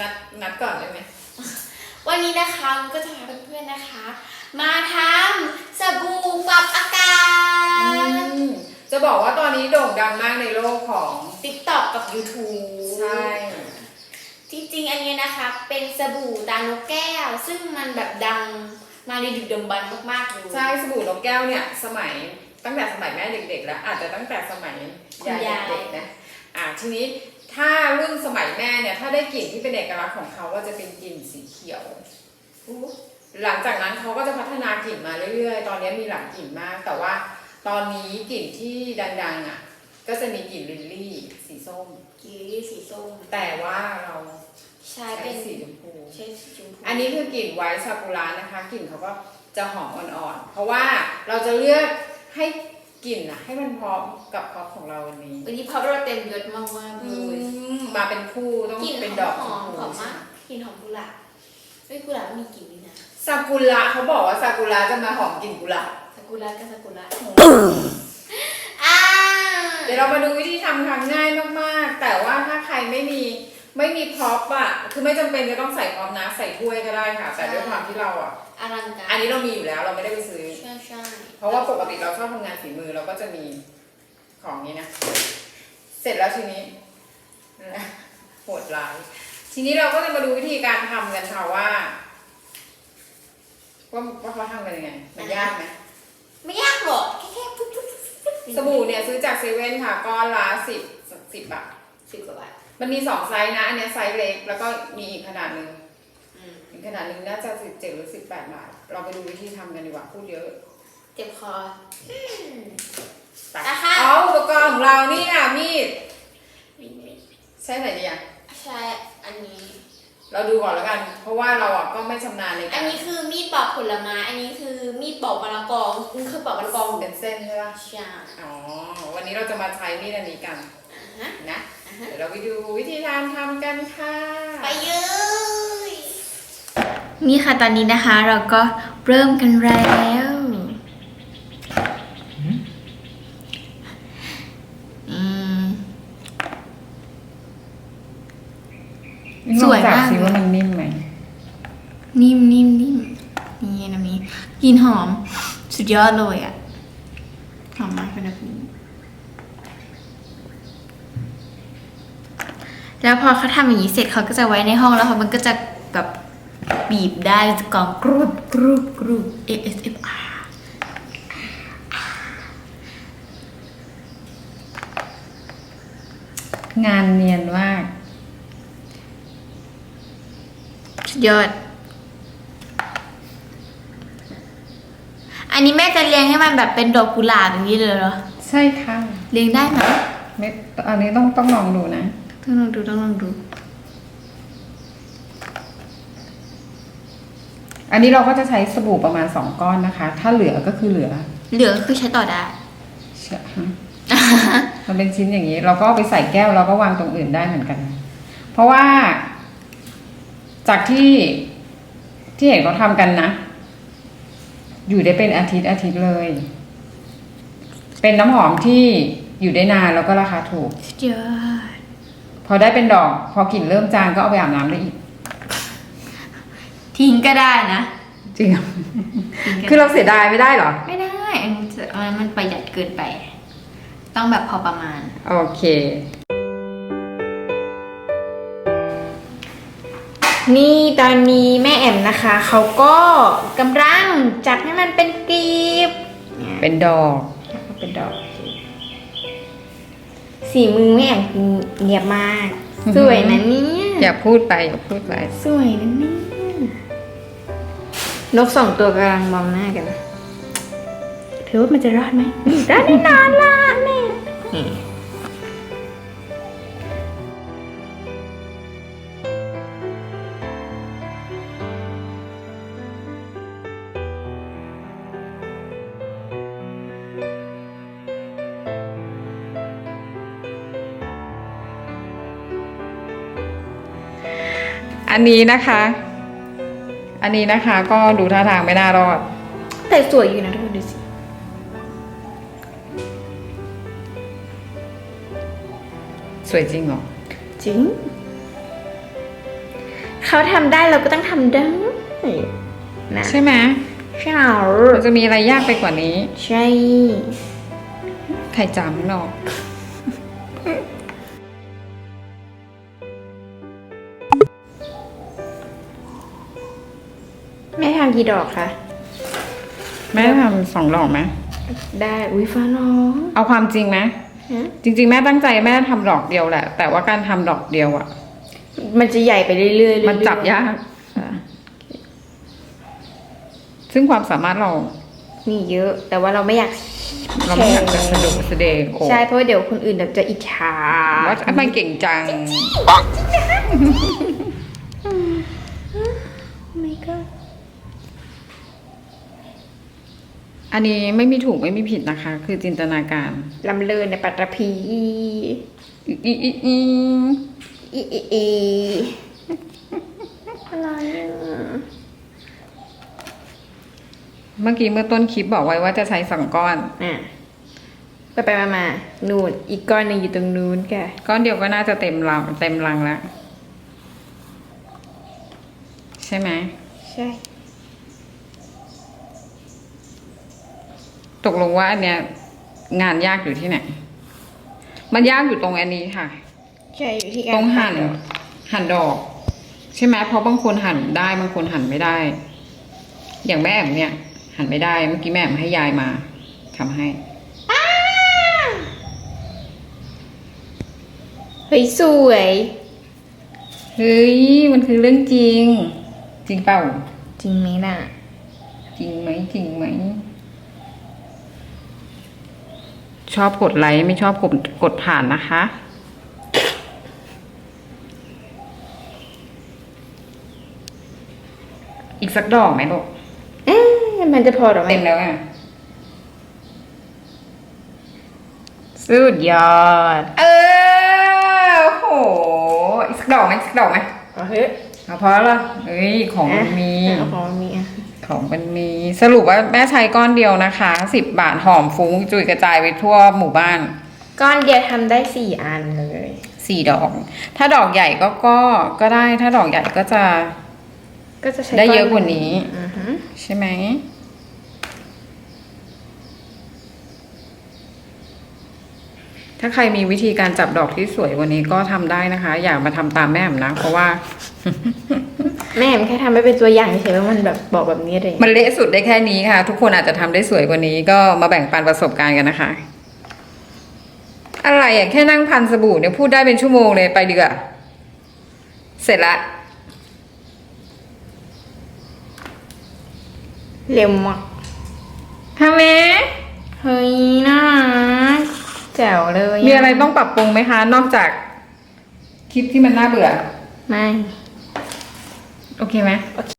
นัดนัดก่อนได้ไหมวันนี้นะคะมันก็จะพาเพื่อนๆนะคะ มาทำสบู่ปรับอากาศอืมจะบอกว่าตอนนี้โด่งดังมากในโลกของติ๊กต็อกกับ YouTube ใช่จริงๆอันนี้นะคะ เป็นสบู่ตานกแก้ว ซึ่งมันแบบดังมาในดึกดำบรรพ์มากๆเลยใช่สบู่นกแก้วเนี่ย สมัยตั้งแต่สมัยแม่เด็กๆ แล้ว อาจจะตั้งแต่สมัยยายเด็กๆนะอ่าทีนี้ ถ้ารุ่นสมัยแม่เนี่ยถ้าได้กลิ่นที่เป็นเอกลักษณ์ของเขาก็จะเป็นกลิ่นสีเขียวอู้หลังจากนั้นเขาก็จะพัฒนากลิ่นมาเรื่อยๆ ตอนนี้มีหลายกลิ่นมาก แต่ว่าตอนนี้กลิ่นที่ดังๆอะก็จะมีกลิ่นลิลลี่สีส้ม กีรี่สีส้มแต่ว่าเรา ใช้ใช้เป็นสีชมพู ใช้สีชมพูอันนี้คือกลิ่นไวท์ซากุระนะคะกลิ่นเขาก็จะหอมอ่อนๆ เพราะว่าเราจะเลือกให้ กลิ่นอะให้มันพร้อมกับพร็อพของเราวันนี้ วันนี้พับเราเต็มยศมากๆเลยมาเป็นคู่ต้องกลิ่นเป็นหดออมกหชอมมพูหอมมากกลิ่นหอมกุหลาบเฮ้ยกุหลาบมีกลิ่นด้วยนะซากุระเขาบอกว่าซากุระจะมาหอมกลิ่นกุหลาบซากุระกับซากุระอ่าเดี๋ยวเรามาดูวิธีทำทำง่ายมากๆ แต่ว่าถ้าใครไม่มี ไม่มีพร็อพอะคือไม่จำเป็นจะต้องใส่พร็อพนะ ใส่ถ้วยก็ได้ค่ะ แต่ด้วยความที่เราอะอลังการอันนี้เรามีอยู่แล้วเราไม่ได้ไปซื้อ ใช่ใช่เพราะว่าปกติเราชอบทำงานฝีมือเราก็จะมีของนี้นะ เสร็จแล้วทีนี้นะโหดร้าย ทีนี้เราก็จะมาดูวิธีการทำกันค่ะว่าว่าว่าเขาทำกันยังไง มันยากไหมไม่ยากหรอกแค่แค่ปุ๊บปุ๊บปุ๊บปุ๊บสบู่เนี่ยซื้อจากเซเว่นค่ะก้อนละสิบสิบบาท สิบกว่าบาท มันมีสองไซส์นะ อันเนี้ยไซส์เล็ก แล้วก็มีอีกขนาดหนึ่งอืมอีกขนาดหนึ่งน่าจะสิบเจ็ดหรือสิบแปดบาท เราไปดูวิธีทำกันดีกว่าพูดเยอะเจ็บคออืมไปอะค่ะเอาอุปกรณ์ของเรานี่ค่ะมีดมีมีใช่ไหนดีอะใช่อันนี้ เราดูก่อนแล้วกัน เพราะว่าเราอะก็ไม่ชำนาญในอักานรนี้คือมีดปอกผลไม้ อันนี้คือมีดปอกมะละกอคุณเคยปอกมะละกอเป็นเส้นใช่ปะใช่อ๋อวันนี้เราจะมาใช้มีดอันนี้กัน อ่าฮะนะอ่าฮะ เดี๋ยวเราไปดูวิธีการทำกันค่ะ ไปเยยนี่ค่ะตอนนี้นะคะเราก็เริ่มกันแล้วอืมสวยมากลองจับสิว่ามันนิ่มไหม นิ่มนิ่มนิ่มนี่นะมีกลินหอม สุดยอดเลยอะหอมมากเป็นแบบนี้ แล้วพอเขาทำอย่างนี้เสร็จเขาก็จะไว้ในห้องแล้วเขามันก็จะแบบบีบได้จะกรองกรุบกรุบกรุบ ASMR งานเนียนมากสุดยอด อันนี้แม่จะเลี้ยงให้มันแบบเป็นดอกกุหลาบอย่างนี้เลยเหรอ ใช่ค่ะ เลี้ยงได้ไหมไม่อันนี้ต้องต้องลองดูนะ ต้องลองดูต้องลองดู อันนี้เราก็จะใช้สบู่ประมาณ2ก้อนนะคะ ถ้าเหลือก็คือเหลือเหลือคือใช้ต่อได้ เชื่อฮะมันเป็นชิ้นอย่างนี้ เราก็เอาไปใส่แก้วเราก็วางตรงอื่นได้เหมือนกัน เพราะว่า จากที่ที่เห็นเขาทำกันนะ อยู่ได้เป็นอาทิตย์อาทิตย์เลย เป็นน้ำหอมที่อยู่ได้นานแล้วก็ราคาถูกสุดยอด พอได้เป็นดอก พอกลิ่นเริ่มจางก็เอาไปอาบน้ำได้อีก ทิ้งก็ได้นะจริงเหรอทิ้งก็คือเราเสียดายไม่ได้เหรอ ไม่ได้อันนี้จะอันนั้นมันประหยัดเกินไป ต้องแบบพอประมาณ โอเค นี่ตอนนี้แม่แอมนะคะ เขาก็กำลังจับให้มันเป็นกลีบ เป็นดอก เป็นดอก สีมือแม่แอมคือเนียบมาก สวยนะเนี่ยอย่าพูดไปอย่าพูดไปสวยนะเนี่ยนกสองตัวกำลังมองหน้ากันนะเธอว่ามันจะรอดไหมรอดแน่นอนล่ะแม่ อันนี้นะคะ อันนี้นะคะก็ดูท่าทางไม่น่ารอด แต่สวยอยู่นะทุกคนดูสิ สวยจริงเหรอ จริง เขาทำได้เราก็ต้องทำได้นะใช่ไหมใช่มันจะมีอะไรยากไปกว่านี้ ใช่ ใครจำหรอก แม่ทำกี่ดอกคะแม่ทำสองดอกไหมได้อุ้ยฟ้าน้องเอาความจริงไหมฮะจริง ๆ แม่ตั้งใจแม่ทำดอกเดียวแหละ แต่ว่าการทำดอกเดียวอะมันจะใหญ่ไปเรื่อยๆเรื่อยๆมันจับยากค่ะซึ่งความสามารถเรามีเยอะ แต่ว่าเราไม่อยากเราไม่อยากจะสะดุกสะเดงโอ้ใช่เพราะว่าเดี๋ยวคนอื่นแบบจะอิจฉา ว่าทำไมเก่งจังไม่ก็ อันนี้ไม่มีถูกไม่มีผิดนะคะ คือจินตนาการลำเลินในปัตตภีอีอีอีอีอีอีอีอะไรอะเมื่อกี้เมื่อต้นคลิปบอกไว้ว่าจะใช้สองก้อน อะไปไปมามานู่นอีกก้อนหนึ่งอยู่ตรงนู้นแกก้อนเดียวก็น่าจะเต็มลังเต็มลังแล้วใช่ไหมใช่ ตกลงว่าอันเนี้ยงานยากอยู่ที่ไหน มันยากอยู่ตรงอันนี้ค่ะ ใช่อยู่ที่การตรงหั่นตัดหั่นดอก ใช่ไหมเพราะบางคนหั่นได้บางคนหั่นไม่ได้ อย่างแม่แอมเนี่ย หั่นไม่ได้เมื่อกี้แม่แอมให้ยายมาทำให้เฮ้ยสวยเฮ้ยมันคือเรื่องจริง จริงเปล่า จริงไหมน่ะ จริงไหมจริงไหม ชอบกดไลค์ไม่ชอบกดกดผ่านนะคะ อีกสักดอกไหมลูกเอ๊ะมันจะพอหรอไหมเต็มแล้วอะสุดยอด เออโอ้โหอีกสักดอกไหมอีกสักดอกไหมเอาเฮ้ยเอาพอแล้วเอ้ยของมันมีเอาของมันมีอะ ของมันมีสรุปว่าแม่ใช้ก้อนเดียวนะคะสิบบาทหอมฟุ้งจุยกระจายไปทั่วหมู่บ้านก้อนเดียวทำได้สี่อันเลยสี่ดอก ถ้าดอกใหญ่ก็ก็ก็ได้ถ้าดอกใหญ่ก็จะ ก็จะใช้ได้เยอะก้กว่านี้อือฮึใช่ไหม ถ้าใครมีวิธีการจับดอกที่สวยกวันนี้ก็ทำได้นะคะ อย่ามาทำตามแม่ผมนะ เพราะว่า แม่แค่ทำไม่เป็นตัวอย่างเฉยๆว่ามันแบบบอกแบบนี้เลยมันเละสุดได้แค่นี้ค่ะ ทุกคนอาจจะทำได้สวยกว่านี้ ก็มาแบ่งปันประสบการณ์กันนะคะ อะไรอะแค่นั่งพันสบู่เนี่ยพูดได้เป็นชั่วโมงเลยไปดีกว่าเสร็จละเร็วมากทำไหมเฮ้ยน่ารัก แจ๋วเลยมีอะไรต้องปรับปรุงไหมคะ นอกจากคลิปที่มันน่าเบื่อ ไม่ โอเคไหมโอเค